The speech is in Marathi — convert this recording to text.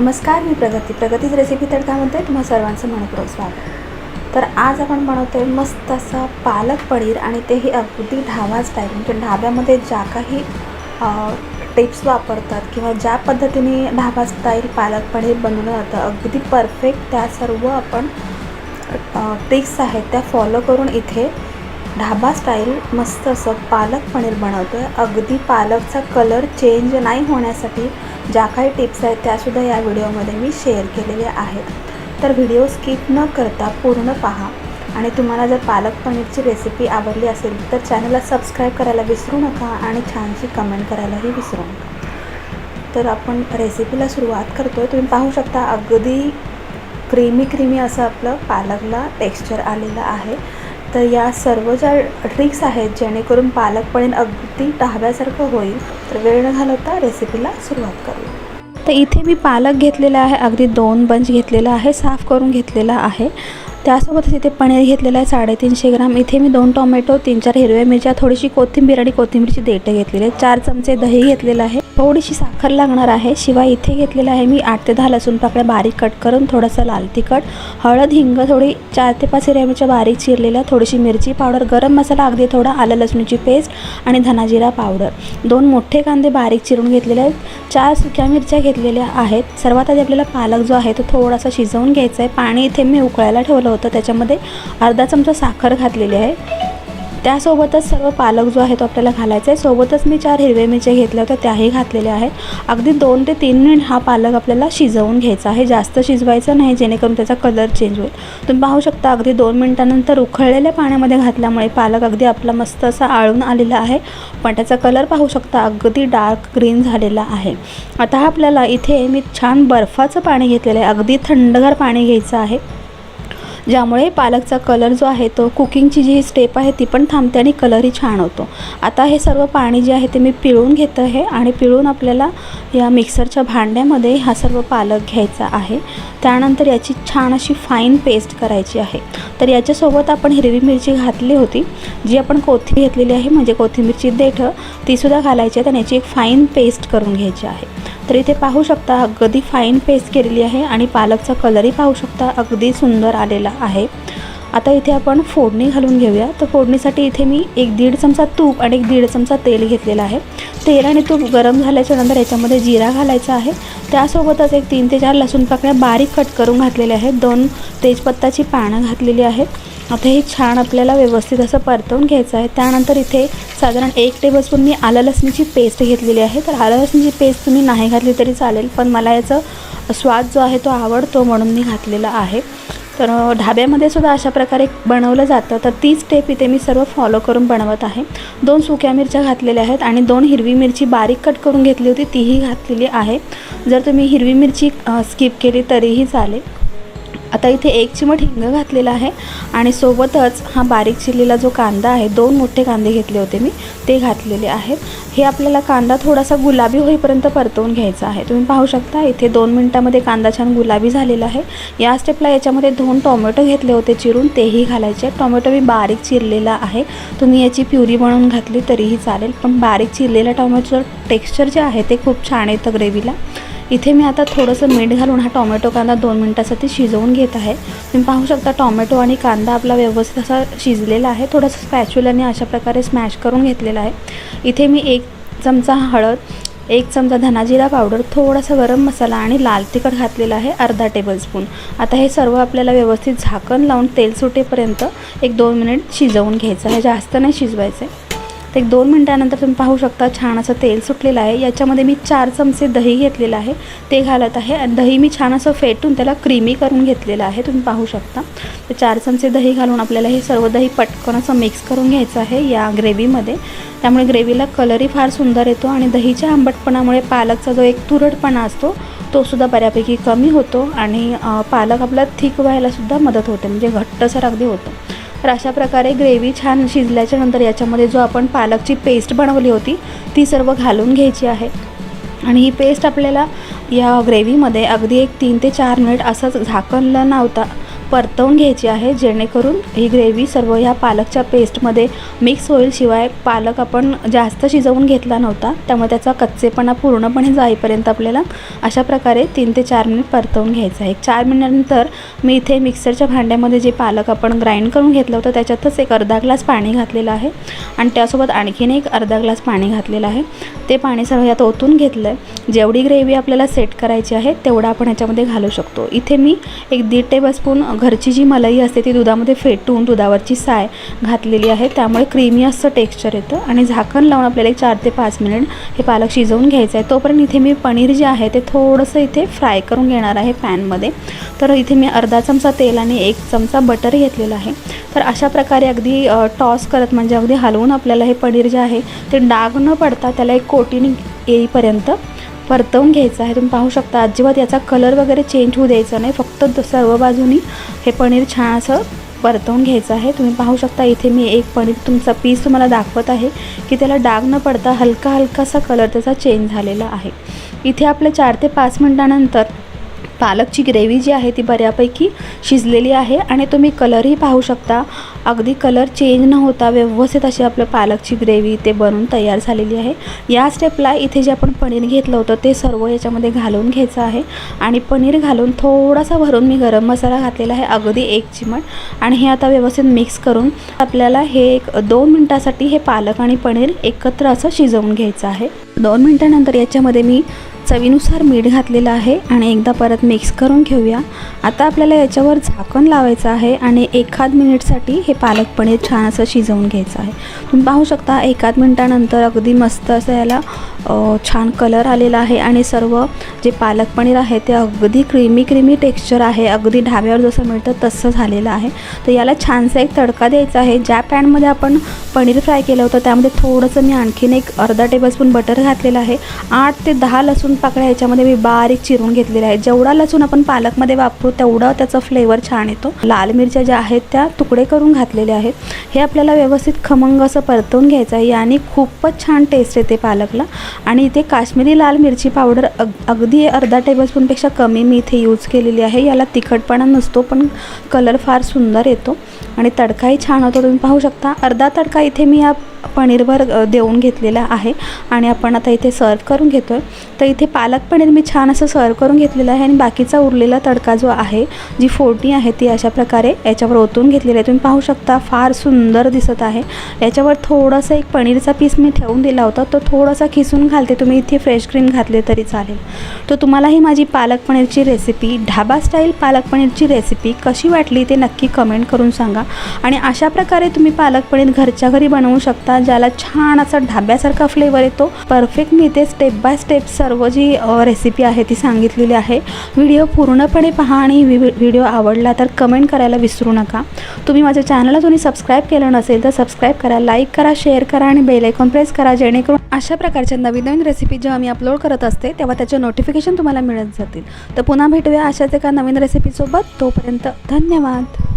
नमस्कार मी प्रगती. प्रगतीच रेसिपी तडकामध्ये तुम्हा सर्वांचं मनपूर्वक स्वागत. तर आज आपण बनवतो आहे मस्त असा पालक पनीर आणि तेही अगदी ढाबा स्टाईल म्हणजे ढाब्यामध्ये ज्या काही टिप्स वापरतात किंवा ज्या पद्धतीने ढाबा स्टाईल पालक पनीर बनवलं जातं अगदी परफेक्ट त्या सर्व आपण ट्रिक्स आहेत त्या फॉलो करून इथे ढाबा स्टाईल मस्त असं पालक पनीर बनवतो आहे अगदी पालकचा कलर चेंज नाही होण्यासाठी ज्या काही टिप्स आहेत त्यासुद्धा या व्हिडिओमध्ये मी शेअर केलेल्या आहेत. तर व्हिडिओ स्किप न करता पूर्ण पहा. आणि तुम्हाला जर पालक पनीरची रेसिपी आवडली असेल तर चॅनलला सबस्क्राईब करायला विसरू नका आणि छानशी कमेंट करायलाही विसरू नका. तर आपण रेसिपीला सुरुवात करतो आहे तुम्ही पाहू शकता अगदी क्रीमी क्रीमी असं आपलं पालकला टेक्स्चर आलेलं आहे. तर या सर्व ज्या ट्रिक्स आहेत जेणेकरून पालक पनीर अगदी ढाब्यासारखं होईल तर वेळ न घालवता रेसिपीला सुरुवात करूया. तर इथे मी पालक घेतलेला आहे अगदी दोन बंच घेतलेला आहे साफ करून घेतलेला आहे. त्यासोबतच इथे पनीर घेतलेलं आहे साडेतीनशे ग्राम. इथे मी दोन टोमॅटो तीन चार हिरव्या मिरच्या थोडीशी कोथिंबीर आणि कोथिंबीरची देठं घेतलेली आहे चार चमचे दही घेतलेलं आहे. थोडीशी साखर लागणार आहे. शिवाय इथे घेतलेलं आहे मी आठ ते दहा लसूण पाकळ्या बारीक कट करून थोडंसं लाल तिखट हळद हिंग थोडी चार ते पाच हिरव्या मिरच्या बारीक चिरलेल्या थोडीशी मिरची पावडर गरम मसाला अगदी थोडा आलं लसूणची पेस्ट आणि धनाजिरा पावडर. दोन मोठे कांदे बारीक चिरून घेतलेले आहेत. चार सुक्या मिरच्या घेतलेल्या आहेत. सर्वात आधी आपल्याला पालक जो आहे तो थोडासा शिजवून घ्यायचा आहे. पाणी इथे मी उकळायला ठेवलं होतं. त्याच्यामध्ये अर्धा चमचा साखर घातलेली आहे. त्यासोबतच सर्व पालक जो आहे तो आपल्याला घालायचा आहे. सोबतच मी चार हिरवे मिरच्या घेतल्या होत्या त्याही घातलेल्या आहेत. अगदी दोन ते तीन मिनिट हा पालक आपल्याला शिजवून घ्यायचा आहे. जास्त शिजवायचं नाही जेणेकरून त्याचा कलर चेंज होईल. तुम्ही पाहू शकता अगदी दोन मिनटानंतर उखळलेल्या पाण्यामध्ये घातल्यामुळे पालक अगदी आपला मस्त असा आळून आलेला आहे. पण त्याचा कलर पाहू शकता अगदी डार्क ग्रीन झालेला आहे. आता आपल्याला इथे मी छान बर्फाचं पाणी घेतलेलं आहे. अगदी थंडगार पाणी घ्यायचं आहे. ज्यामुळे पालकचा कलर जो आहे तो कुकिंगची जी स्टेप आहे ती पण थांबते आणि कलरही छान होतो. आता हे सर्व पाणी जे आहे ते मी पिळून घेत आहे आणि पिळून आपल्याला या मिक्सरच्या भांड्यामध्ये हा सर्व पालक घ्यायचा आहे. त्यानंतर याची छान अशी फाईन पेस्ट करायची आहे. तर याच्यासोबत आपण हिरवी मिरची घातली होती जी आपण कोथिंबीर घेतलेली आहे म्हणजे कोथिंबीरची देठं तीसुद्धा घालायची आहे आणि याची एक फाईन पेस्ट करून घ्यायची आहे. तर इथे पाहू शकता अगदी फाईन पेस्ट केलेली आहे आणि पालकचा कलरही पाहू शकता अगदी सुंदर आलेला आहे. आता इथे आपण फोडणी घालून घेऊया. तर फोडणीसाठी इथे मी एक दीड चमचा तूप आणि एक दीड चमचा तेल घेतलेला आहे. तेल आणि तूप गरम झाल्याच्यानंतर याच्यामध्ये जिरा घालायचा आहे. त्यासोबतच एक तीन ते चार लसूण पाकळ्या बारीक कट करून घातलेल्या आहेत. दोन तेजपत्ताची पानं घातलेली आहेत. आता हे छान आपल्याला व्यवस्थित असं परतवून घ्यायचं आहे. त्यानंतर इथे साधारण एक टेबलस्पून मी आलं लसणीची पेस्ट घेतलेली आहे. तर आलं लसणीची पेस्ट तुम्ही नाही घातली तरी चालेल पण मला याचं स्वाद जो आहे तो आवडतो म्हणून मी घातलेला आहे. तर ढाब्यामध्ये सुद्धा अशा प्रकारे बनवलं जातं. तर ती स्टेप इथे मी सर्व फॉलो करून बनवत आहे. दोन सुक्या मिरच्या घातलेल्या आहेत आणि दोन हिरवी मिरची बारीक कट करून घेतली होती तीही घातलेली आहे. जर तुम्ही हिरवी मिरची स्किप केली तरीही चालेल. आता इथे एक चिमट हिंग घातलेला आहे आणि सोबतच हा बारीक चिरलेला जो कांदा आहे दोन मोठे कांदे घेतले होते मी ते घातलेले आहेत. हे आपल्याला कांदा थोडासा गुलाबी होईपर्यंत परतवून घ्यायचा आहे. तुम्ही पाहू शकता इथे दोन मिनटामध्ये कांदा छान गुलाबी झालेला आहे. या स्टेपला याच्यामध्ये दोन टोमॅटो घेतले होते चिरून तेही घालायचे टोमॅटो मी बारीक चिरलेला आहे. तुम्ही याची प्युरी बनवून घातली तरीही चालेल पण बारीक चिरलेला टोमॅटोचं टेक्स्चर जे आहे ते खूप छान येतं ग्रेव्हीला इथे मी आता थोडंसं मीठ घालून हा टॉमॅटो कांदा दोन मिनटासाठी शिजवून घेत आहे. तुम्ही पाहू शकता टॉमॅटो आणि कांदा आपला व्यवस्थित असा शिजलेला आहे. थोडंसं स्पॅच्युलाने अशा प्रकारे स्मॅश करून घेतलेला आहे. इथे मी एक चमचा हळद एक चमचा धनाजिरा पावडर थोडासा गरम मसाला आणि लाल तिखट घातलेला आहे अर्धा टेबलस्पून. आता हे सर्व आपल्याला व्यवस्थित झाकण लावून तेल सुटेपर्यंत एक दोन मिनिट शिजवून घ्यायचं आहे. जास्त नाही शिजवायचं आहे तर एक दोन मिनटानंतर तुम्ही पाहू शकता छान असं तेल सुटलेलं आहे. याच्यामध्ये मी चार चमचे दही घेतलेलं आहे. ते घालत आहे आणि दही मी छान असं फेटून त्याला क्रीमी करून घेतलेलं आहे. तुम्ही पाहू शकता. तर चार चमचे दही घालून आपल्याला हे सर्व दही पटकन असं मिक्स करून घ्यायचं आहे या ग्रेव्हीमध्ये. त्यामुळे ग्रेव्हीला कलरही फार सुंदर येतो आणि दहीच्या आंबटपणामुळे पालकचा जो एक तुरटपणा असतो तो सुद्धा बऱ्यापैकी कमी होतो आणि पालक आपला थिक व्हायलासुद्धा मदत होते. म्हणजे घट्टसर अगदी होतं. तर अशा प्रकारे ग्रेव्ही छान शिजल्याच्या नंतर याच्यामध्ये जो आपण पालकची पेस्ट बनवली होती ती सर्व घालून घ्यायची आहे. आणि ही पेस्ट आपल्याला या ग्रेव्हीमध्ये अगदी एक तीन ते चार मिनिट असंच झाकणलं नव्हता लावता परतवून घ्यायची आहे जेणेकरून ही ग्रेव्ही सर्व ह्या पालकच्या पेस्टमध्ये मिक्स होईल. शिवाय पालक आपण जास्त शिजवून घेतला नव्हता त्यामुळे त्याचा कच्चेपणा पूर्णपणे जाईपर्यंत आपल्याला अशा प्रकारे तीन ते चार मिनिट परतवून घ्यायचं आहे. चार मिनिटानंतर मी इथे मिक्सरच्या भांड्यामध्ये जे पालक आपण ग्राइंड करून घेतलं होतं त्याच्यातच एक अर्धा ग्लास पाणी घातलेलं आहे. आणि त्यासोबत आणखीन एक अर्धा ग्लास पाणी घातलेलं आहे. ते पाणी सर्व यात ओतून घेतलं आहे जेवढी ग्रेव्ही आपल्याला सेट करायची आहे तेवढं आपण ह्याच्यामध्ये घालू शकतो. इथे मी एक दीड टेबलस्पून घरची जी मलाई असते ती दुधामध्ये फेटून दुधावरची साय घातलेली आहे. त्यामुळे क्रीमी असं टेक्स्चर येतं आणि झाकण लावून आपल्याला एक चार ते पाच मिनिट हे पालक शिजवून घ्यायचं आहे. तोपर्यंत इथे मी पनीर जे आहे ते थोडंसं इथे फ्राय करून घेणार आहे पॅनमध्ये. तर इथे मी अर्धा चमचा तेल आणि एक चमचा बटर घेतलेला आहे. तर अशा प्रकारे अगदी टॉस करत म्हणजे अगदी हलवून आपल्याला हे पनीर जे आहे ते डाग न पडता त्याला एक कोटिंग येईपर्यंत परतवून घ्यायचं आहे. तुम्ही पाहू शकता अजिबात याचा कलर वगैरे चेंज होऊ द्यायचा नाही. फक्त सर्व बाजूनी हे पनीर छान असं परतवून घ्यायचं आहे. तुम्ही पाहू शकता इथे मी एक पनीर तुमचा पीस तुम्हाला दाखवत आहे की त्याला डाग न पडता हलका हलकासा कलर त्याचा चेंज झालेला आहे. इथे आपल्या चार ते पाच मिनटानंतर पालकची ग्रेव्ही जी आहे ती बऱ्यापैकी शिजलेली आहे आणि तुम्ही कलरही पाहू शकता. अगदी कलर चेंज न होता व्यवस्थित अशी आपलं पालकची ग्रेव्ही ते बनून तयार झालेली आहे. या स्टेपला इथे जे आपण पनीर घेतलं होतं ते सर्व याच्यामध्ये घालून घ्यायचं आहे. आणि पनीर घालून थोडासा भरून मी गरम मसाला घातलेला आहे अगदी एक चिमट. आणि हे आता व्यवस्थित मिक्स करून आपल्याला हे एक दोन मिनटासाठी हे पालक आणि पनीर एकत्र असं शिजवून घ्यायचं आहे. दोन मिनटानंतर याच्यामध्ये मी चवीनुसार मीठ घातलेलं आहे आणि एकदा परत मिक्स करून घेऊया. आता आपल्याला याच्यावर झाकण लावायचं आहे आणि एखाद मिनिटसाठी हे पालक पनीर छान असं शिजवून घ्यायचं आहे. तुम्ही पाहू शकता एकाच मिनटानंतर अगदी मस्त असं याला छान कलर आलेला आहे आणि सर्व जे पालक पनीर आहे ते अगदी क्रीमी क्रीमी टेक्स्चर आहे. अगदी ढाब्यावर जसं मिळतं तसं झालेलं आहे. तर याला छानसा एक तडका द्यायचा आहे. ज्या पॅनमध्ये आपण पनीर फ्राय केलं होतं त्यामध्ये थोडंसं मी आणखीन एक अर्धा टेबलस्पून बटर घातलेलं आहे. आठ ते दहा लसूण पाकळ्या ह्याच्यामध्ये मी बारीक चिरून घेतलेल्या आहेत जेवढा लसूण आपण पालकमध्ये वापरू तेवढा त्याचा फ्लेवर छान येतो. लाल मिरच्या ज्या आहेत त्या तुकडे करून घातलेले आहेत. हे आपल्याला व्यवस्थित खमंग असं परतवून घ्यायचं आहे. याने खूपच छान टेस्ट येते पालकला. आणि इथे काश्मीरी लाल मिरची पावडर अग अगदी अर्धा टेबलस्पूनपेक्षा कमी मी इथे यूज केलेली आहे. याला तिखटपणा नसतो पण कलर फार सुंदर येतो. आणि तडकाही छान होतो. तुम्ही पाहू शकता. अर्धा तडका इथे मी या पनीरवर देऊन घेतलेला आहे. आणि आपण आता इथे सर्व करून घेतो आहे तर इथे पालक पनीर मी छान असं सर्व करून घेतलेलं आहे आणि बाकीचा उरलेला तडका जो आहे जी फोडणी आहे ती अशा प्रकारे याच्यावर ओतून घेतलेली आहे. तुम्ही पाहू शकता फार सुंदर दिसत आहे. याच्यावर थोडंसं एक पनीरचा पीस मी ठेवून दिला होता. तो थोडासा खिसून घालते. तुम्ही इथे फ्रेश क्रीम घातले तरी चालेल. तर तुम्हाला ही माझी पालक पनीरची रेसिपी ढाबा स्टाईल पालक पनीरची रेसिपी कशी वाटली ते नक्की कमेंट करून सांगा. आणि अशा प्रकारे तुम्ही पालक पनीर घरच्या घरी बनवू शकता. ज्याला छान असा ढाब्यासारखा फ्लेवर येतो. परफेक्ट मी इथे स्टेप बाय स्टेप सर्व जी रेसिपी आहे ती सांगितलेली आहे. व्हिडिओ पूर्णपणे पहा आणि व्हिडिओ आवडला तर कमेंट करायला विसरू नका. तुम्ही माझ्या चॅनलला तुम्ही सबस्क्राईब केलं नसेल तर सबस्क्राईब करा लाईक करा शेअर करा आणि बेल आयकॉन प्रेस करा जेणेकरून अशा प्रकारच्या नवीन नवीन रेसिपी जेव्हा मी अपलोड करत असते तेव्हा त्याचे नोटिफिकेशन तुम्हाला मिळत जातील. तर पुन्हा भेटूया अशाच एका नवीन रेसिपीसोबत तोपर्यंत धन्यवाद.